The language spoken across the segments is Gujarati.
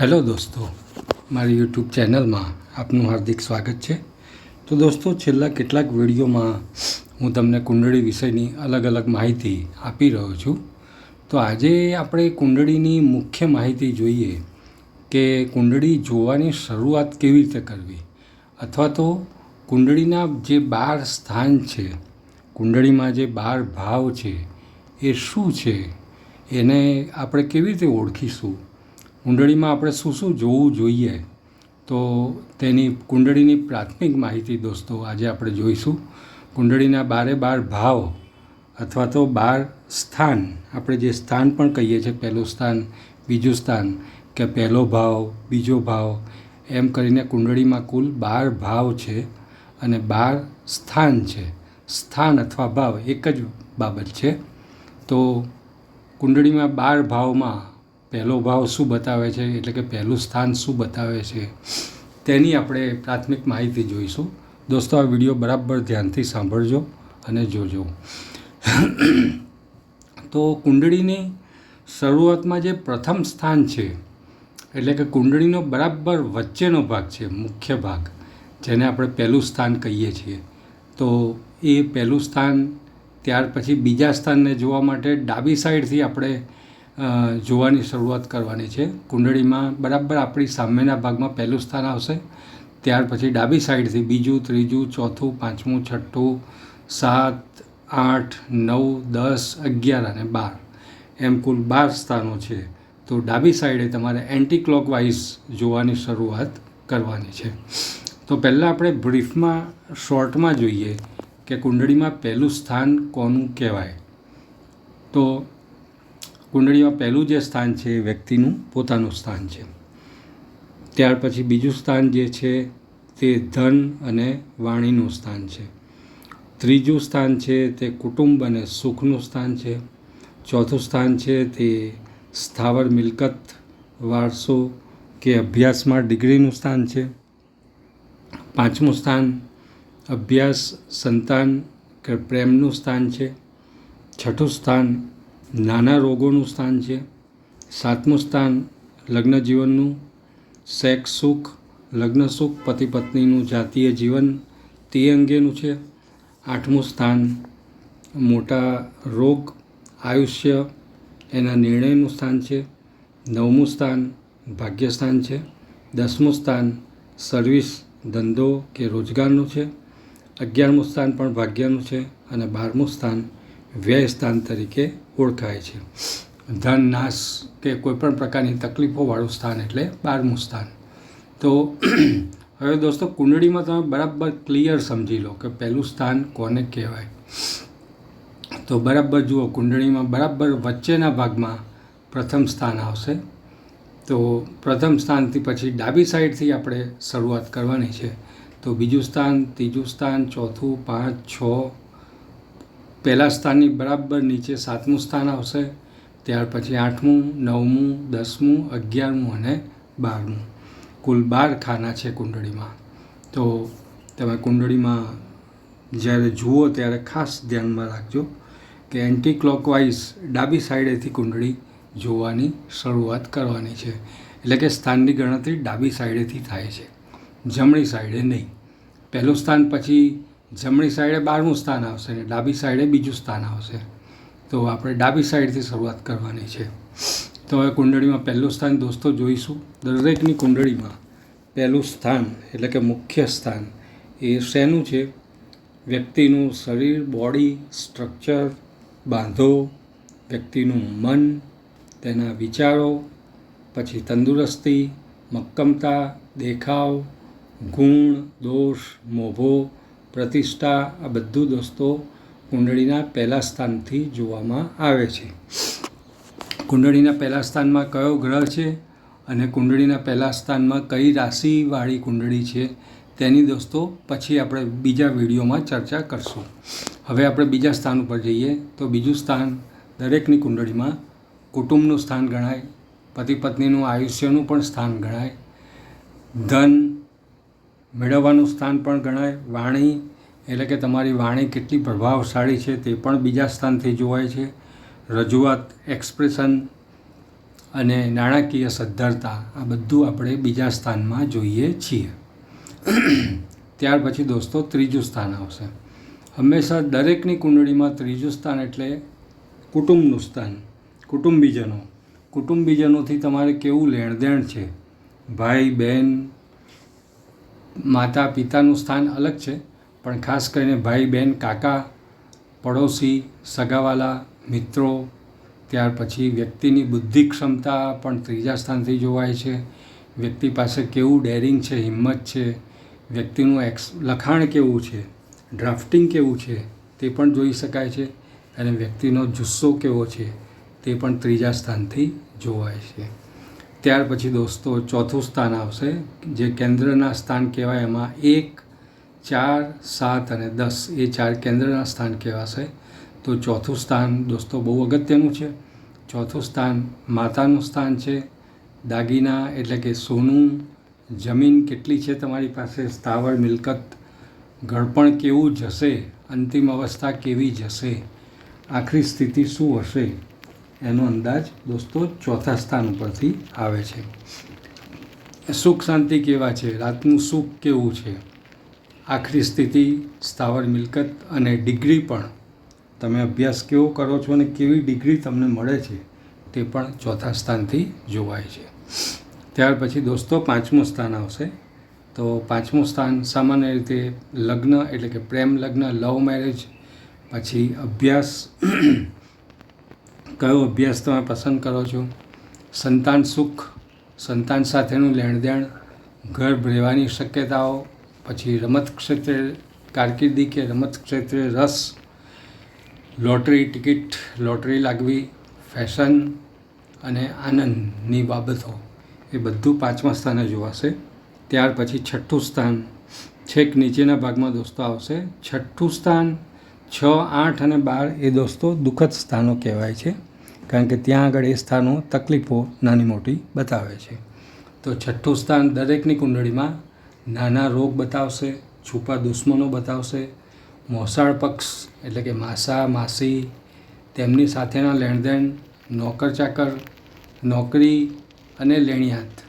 હેલો દોસ્તો, મારી યુટ્યુબ ચેનલમાં આપનું હાર્દિક સ્વાગત છે. તો દોસ્તો, છેલ્લા કેટલાક વિડીયોમાં હું તમને કુંડળી વિષયની અલગ અલગ માહિતી આપી રહ્યો છું. તો આજે આપણે કુંડળીની મુખ્ય માહિતી જોઈએ કે કુંડળી જોવાની શરૂઆત કેવી રીતે કરવી? અથવા તો કુંડળીના જે બાર સ્થાન છે, કુંડળીમાં જે બાર ભાવ છે, એ શું છે? એને આપણે કેવી રીતે ઓળખીશું? કુંડળીમાં આપણે શું શું જોવું જોઈએ, તો તેની કુંડળીની પ્રાથમિક માહિતી દોસ્તો આજે આપણે જોઈશું. કુંડળીના બારે બાર ભાવ અથવા તો બાર સ્થાન, આપણે જે સ્થાન પણ કહીએ છીએ, પહેલું સ્થાન, બીજું સ્થાન કે પહેલો ભાવ, બીજો ભાવ, એમ કરીને કુંડળીમાં કુલ બાર ભાવ છે અને બાર સ્થાન છે. સ્થાન અથવા ભાવ એક જ બાબત છે. તો કુંડળીમાં બાર ભાવમાં પહેલો ભાવ શું બતાવે છે? એટલે કે પહેલું સ્થાન શું બતાવે છે? તેની આપણે પ્રાથમિક માહિતી જોઈશું. દોસ્તો, આ વીડિયો બરાબર ધ્યાનથી સાંભળજો અને જોજો. તો કુંડળીની શરૂઆતમાં જે પ્રથમ સ્થાન છે, એટલે કે કુંડળીનો બરાબર વચ્ચેનો ભાગ છે, મુખ્ય ભાગ, જેને આપણે પહેલું સ્થાન કહીએ છીએ. તો એ પહેલું સ્થાન ત્યાર પછી બીજા સ્થાનને જોવા માટે ડાબી સાઈડથી આપણે જોવાની શરૂઆત કરવાની છે. કુંડળીમાં બરાબર આપણી સામેના ભાગમાં પહેલું સ્થાન આવશે. ત્યાર પછી ડાબી સાઈડથી બીજું, ત્રીજું, ચોથું, પાંચમું, છઠ્ઠું, સાત, આઠ, નવ, દસ, અગિયાર અને બાર. એમ કુલ બાર સ્થાનો છે. તો ડાબી સાઈડે તમારે એન્ટી ક્લોકવાઇઝ જોવાની શરૂઆત કરવાની છે. તો પહેલાં આપણે બ્રીફમાં, શોર્ટમાં જોઈએ કે કુંડળીમાં પહેલું સ્થાન કોનું કહેવાય? તો કુંડળીમાં પહેલું જે સ્થાન છે એ વ્યક્તિનું પોતાનું સ્થાન છે. ત્યાર પછી બીજું સ્થાન જે છે તે ધન અને વાણીનું સ્થાન છે. ત્રીજું સ્થાન છે તે કુટુંબ અને સુખનું સ્થાન છે. ચોથું સ્થાન છે તે સ્થાવર મિલકત, વારસો કે અભ્યાસમાં ડિગ્રીનું સ્થાન છે. પાંચમું સ્થાન અભ્યાસ, સંતાન કે પ્રેમનું સ્થાન છે. છઠ્ઠું સ્થાન નાના રોગોનું સ્થાન છે. સાતમું સ્થાન લગ્ન જીવનનું સેક્સ સુખ, લગ્ન સુખ, પતિ પત્નીનું જાતીય જીવન તે અંગેનું છે. આઠમું સ્થાન મોટા રોગ, આયુષ્ય એના નિર્ણયનું સ્થાન છે. નવમું સ્થાન ભાગ્યસ્થાન છે. દસમું સ્થાન સર્વિસ, ધંધો કે રોજગારનું છે. અગિયારમું સ્થાન પણ ભાગ્યનું છે અને બારમું સ્થાન વ્યય સ્થાન તરીકે ઓળખાય છે. ધન, નાશ કે કોઈપણ પ્રકારની તકલીફોવાળું સ્થાન એટલે બારમું સ્થાન. તો હવે દોસ્તો, કુંડળીમાં તમે બરાબર ક્લિયર સમજી લો કે પહેલું સ્થાન કોને કહેવાય. તો બરાબર જુઓ, કુંડળીમાં બરાબર વચ્ચેના ભાગમાં પ્રથમ સ્થાન આવશે. તો પ્રથમ સ્થાનથી પછી ડાબી સાઈડથી આપણે શરૂઆત કરવાની છે. તો બીજું સ્થાન, ત્રીજું સ્થાન, ચોથું, પાંચ, છ પહેલાં સ્થાનની બરાબર નીચે સાતમું સ્થાન આવશે, ત્યાર પછી આઠમું, નવમું, દસમું, અગિયારમું અને બારમું. કુલ બાર ખાના છે કુંડળીમાં. તો તમે કુંડળીમાં જ્યારે જુઓ ત્યારે ખાસ ધ્યાનમાં રાખજો કે એન્ટી ક્લોકવાઇઝ ડાબી સાઈડેથી કુંડળી જોવાની શરૂઆત કરવાની છે. એટલે કે સ્થાનની ગણતરી ડાબી સાઈડેથી થાય છે. જમણી સાઈડે નહીં. પહેલું સ્થાન પછી જમણી સાઈડે બારમું સ્થાન આવશે અને ડાબી સાઈડે બીજું સ્થાન આવશે. તો આપણે ડાબી સાઈડથી શરૂઆત કરવાની છે. તો હવે કુંડળીમાં પહેલું સ્થાન દોસ્તો જોઈશું. દરેકની કુંડળીમાં પહેલું સ્થાન એટલે કે મુખ્ય સ્થાન એ શેનું છે? વ્યક્તિનું શરીર, બોડી સ્ટ્રક્ચર બાંધો, વ્યક્તિનું મન, તેના વિચારો, પછી તંદુરસ્તી, મક્કમતા, દેખાવ, ગુણ, દોષ, મોભો પ્રતિષ્ઠા આ બધું દોસ્તો કુંડળીના પહેલા સ્થાનથી જોવામાં આવે છે. કુંડળીના પહેલા સ્થાનમાં કયો ગ્રહ છે અને કુંડળીના પહેલા સ્થાનમાં કઈ રાશિવાળી કુંડળી છે તેની દોસ્તો પછી આપણે બીજા વિડીયોમાં ચર્ચા કરશું. હવે આપણે બીજા સ્થાન ઉપર જઈએ તો બીજું સ્થાન દરેકની કુંડળીમાં કુટુંબનું સ્થાન ગણાય પતિ પત્નીનું આયુષ્યનું પણ સ્થાન ગણાય, ધન મેળવવાનું સ્થાન પણ ગણાય. વાણી, એટલે કે તમારી વાણી કેટલી પ્રભાવશાળી છે તે પણ બીજા સ્થાનથી જોવાય છે. રજૂઆત, એક્સપ્રેશન અને નાણાકીય સદ્ધરતા, આ બધું આપણે બીજા સ્થાનમાં જોઈએ છીએ. ત્યાર પછી દોસ્તો, ત્રીજું સ્થાન આવશે. હંમેશા દરેકની કુંડળીમાં ત્રીજું સ્થાન એટલે કુટુંબનું સ્થાન. કુટુંબીજનો. કુટુંબીજનોથી તમારે કેવું લેણદેણ છે? ભાઈ બહેન માતા પિતાનું સ્થાન અલગ છે, પણ ખાસ કરીને ભાઈ બહેન કાકા, પડોશી, સગાવાલા, મિત્રો, ત્યાર પછી વ્યક્તિની બુદ્ધિ ક્ષમતા પણ ત્રીજા સ્થાનથી જોવાય છે. વ્યક્તિ પાસે કેવું ડેરિંગ છે, હિંમત છે, વ્યક્તિનું એક્સ, લખાણ કેવું છે, ડ્રાફ્ટિંગ કેવું છે, તે પણ જોઈ શકાય છે અને વ્યક્તિનો જુસ્સો કેવો છે, તે પણ ત્રીજા સ્થાનથી જોવાય છે. ત્યાર પછી દોસ્તો, ચોથું સ્થાન આવશે, જે કેન્દ્રના સ્થાન કહેવાય. એમાં એક, ચાર, સાત અને દસ, એ ચાર કેન્દ્રના સ્થાન કહેવાશે. તો ચોથું સ્થાન દોસ્તો બહુ અગત્યનું છે. ચોથું સ્થાન માતાનું સ્થાન છે. દાગીના એટલે કે સોનું, જમીન કેટલી છે તમારી પાસે? સ્થાવર, મિલકત, ઘડપણ કેવું જશે? અંતિમ અવસ્થા કેવી જશે? આખરી સ્થિતિ શું હશે? એનો અંદાજ દોસ્તો ચોથા સ્થાન ઉપરથી આવે છે. સુખ શાંતિ કેવા છે? રાતનું સુખ કેવું છે? આખરી સ્થિતિ, સ્થાવર મિલકત અને ડિગ્રી પણ. તમે અભ્યાસ કેવો કરો છો અને કેવી ડિગ્રી તમને મળે છે તે પણ ચોથા સ્થાનથી જોવાય છે. ત્યાર પછી દોસ્તો પાંચમું સ્થાન આવશે. તો પાંચમું સ્થાન સામાન્ય રીતે લગ્ન એટલે કે પ્રેમ લગ્ન, લવ મેરેજ, પછી અભ્યાસ કયો અભ્યાસ તમે પસંદ કરો છો? સંતાન સુખ, સંતાન સાથેનું લેણદેણ ગર્ભ રહેવાની શક્યતાઓ, પછી રમત ક્ષેત્રે કારકિર્દી કે રમત ક્ષેત્રે રસ, લોટરી ટિકિટ, લોટરી લાગવી, ફેશન અને આનંદની બાબતો, એ બધું પાંચમા સ્થાને જોવાશે. ત્યાર પછી છઠ્ઠું સ્થાન, છેક નીચેના ભાગમાં દોસ્તો આવશે. છઠ્ઠું સ્થાન, છ, આઠ અને બાર એ દોસ્તો દુઃખદ સ્થાનો કહેવાય છે. કારણ કે ત્યાં આગળ એ સ્થાનો તકલીફો નાની મોટી બતાવે છે. તો છઠ્ઠું સ્થાન દરેકની કુંડળીમાં નાના રોગ બતાવશે, છુપા દુશ્મનો બતાવશે, મોસાળ પક્ષ એટલે કે માસા, માસી, તેમની સાથેના લેણદેણ, નોકર ચાકર, નોકરી અને લેણિયાત.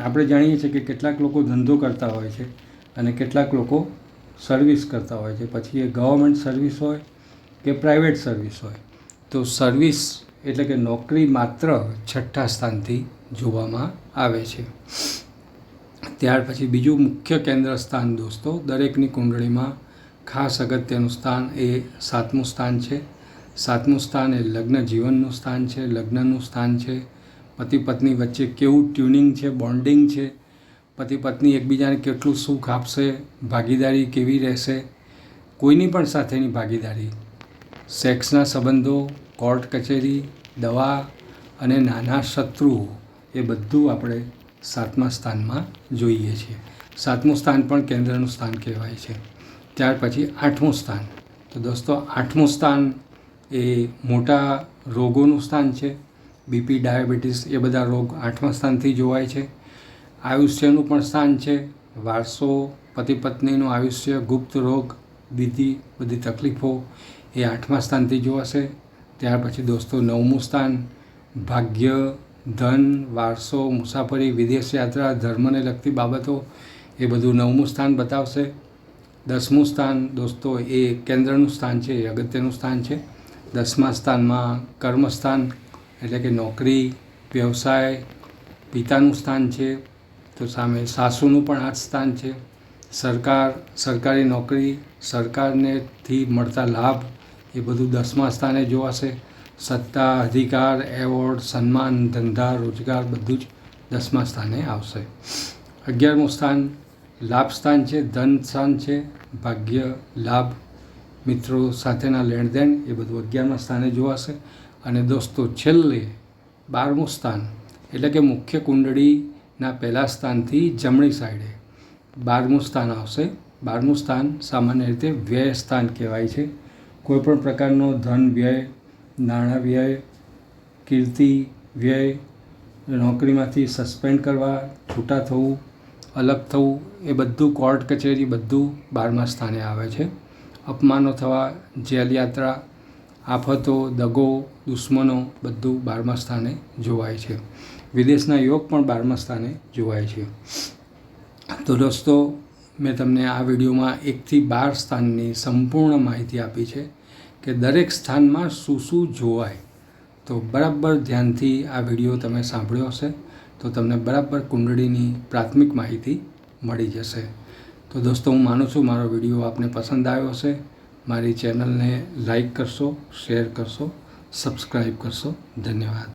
આપણે જાણીએ છીએ કે કેટલાક લોકો ધંધો કરતા હોય છે અને કેટલાક લોકો સર્વિસ કરતા હોય છે. પછી એ ગવર્મેન્ટ સર્વિસ હોય કે પ્રાઇવેટ સર્વિસ હોય. તો સર્વિસ એટલે કે નોકરી માત્ર છઠ્ઠા સ્થાનથી જોવામાં આવે છે. ત્યાર પછી બીજું મુખ્ય કેન્દ્ર સ્થાન દોસ્તો, દરેકની કુંડળીમાં ખાસ અગત્યનું સ્થાન એ સાતમું સ્થાન છે. સાતમું સ્થાન એ લગ્ન જીવનનું સ્થાન છે, લગ્નનું સ્થાન છે. પતિ પત્ની વચ્ચે કેવું ટ્યુનિંગ છે, બોન્ડિંગ છે? પતિ પત્ની એકબીજાને કેટલું સુખ આપશે, ભાગીદારી કેવી રહેશે? કોઈની પણ સાથેની ભાગીદારી સેક્સના સંબંધો, કોર્ટ કચેરી, દવા અને નાના શત્રુઓ એ બધું આપણે સાતમા સ્થાનમાં જોઈએ છીએ. સાતમું સ્થાન પણ કેન્દ્રનું સ્થાન કહેવાય છે. ત્યાર પછી આઠમું સ્થાન. તો દોસ્તો, આઠમું સ્થાન એ મોટા રોગોનું સ્થાન છે. બીપી, ડાયાબિટીસ એ બધા રોગ આઠમા સ્થાનથી જોવાય છે. આયુષ્યનું પણ સ્થાન છે. વારસો પતિ પત્નીનું આયુષ્ય, ગુપ્ત રોગ દીધી બધી તકલીફો એ આઠમા સ્થાનથી જોવાશે ત્યાર પછી દોસ્તો નવમું સ્થાન, ભાગ્ય, ધન, વારસો, મુસાફરી, વિદેશ યાત્રા, ધર્મને લગતી બાબતો, એ બધું નવમું સ્થાન બતાવશે. દસમું સ્થાન દોસ્તો એ કેન્દ્રનું સ્થાન છે, એ અગત્યનું સ્થાન છે. દસમા સ્થાનમાં કર્મસ્થાન, એટલે કે નોકરી, વ્યવસાય, પિતાનું સ્થાન છે, તો સામે સાસુનું પણ આ સ્થાન છે. સરકાર, સરકારી નોકરી, સરકારનેથી મળતા લાભ એ બધું દસમા સ્થાને જોવાશે. સત્તા, અધિકાર, એવોર્ડ, સન્માન, ધંધા, રોજગાર બધું જ દસમા સ્થાને આવશે. અગિયારમું સ્થાન લાભ સ્થાન છે, ધન સ્થાન છે, ભાગ્ય, લાભ. મિત્રો સાથેના લેણદેણ એ બધું અગિયારમા સ્થાને જોવાશે. અને દોસ્તો, છેલ્લે બારમું સ્થાન, એટલે કે મુખ્ય કુંડળીના પહેલાં સ્થાનથી જમણી સાઈડે બારમું સ્થાન આવશે. બારમું સ્થાન સામાન્ય રીતે વ્યય સ્થાન કહેવાય છે. કોઈપણ પ્રકારનો ધન વ્યય, નાણાં વ્યય, કીર્તિ વ્યય, નોકરીમાંથી સસ્પેન્ડ કરવા, છૂટા થવું, અલગ થવું, એ બધું કોર્ટ કચેરી બધું બારમા સ્થાને આવે છે. અપમાનો થવા જેલ યાત્રા આફતો, દગો, દુશ્મનો બધું બારમા સ્થાને જોવાય છે. વિદેશના યોગ પણ બારમા સ્થાને જોવાય છે. તો દોસ્તો મેં તમને આ વિડીયોમાં એકથી બાર સ્થાનની સંપૂર્ણ માહિતી આપી છે કે દરેક સ્થાનમાં શું શું જોવાય. તો બરાબર ધ્યાનથી આ વીડિયો તમે સાંભળ્યો હશે, તો તમને બરાબર કુંડળીની પ્રાથમિક માહિતી મળી જશે. તો દોસ્તો, હું માનું છું મારો વીડિયો આપને પસંદ આવ્યો હશે. મારી ચેનલને લાઈક કરશો, શેર કરશો, સબસ્ક્રાઈબ કરશો. ધન્યવાદ.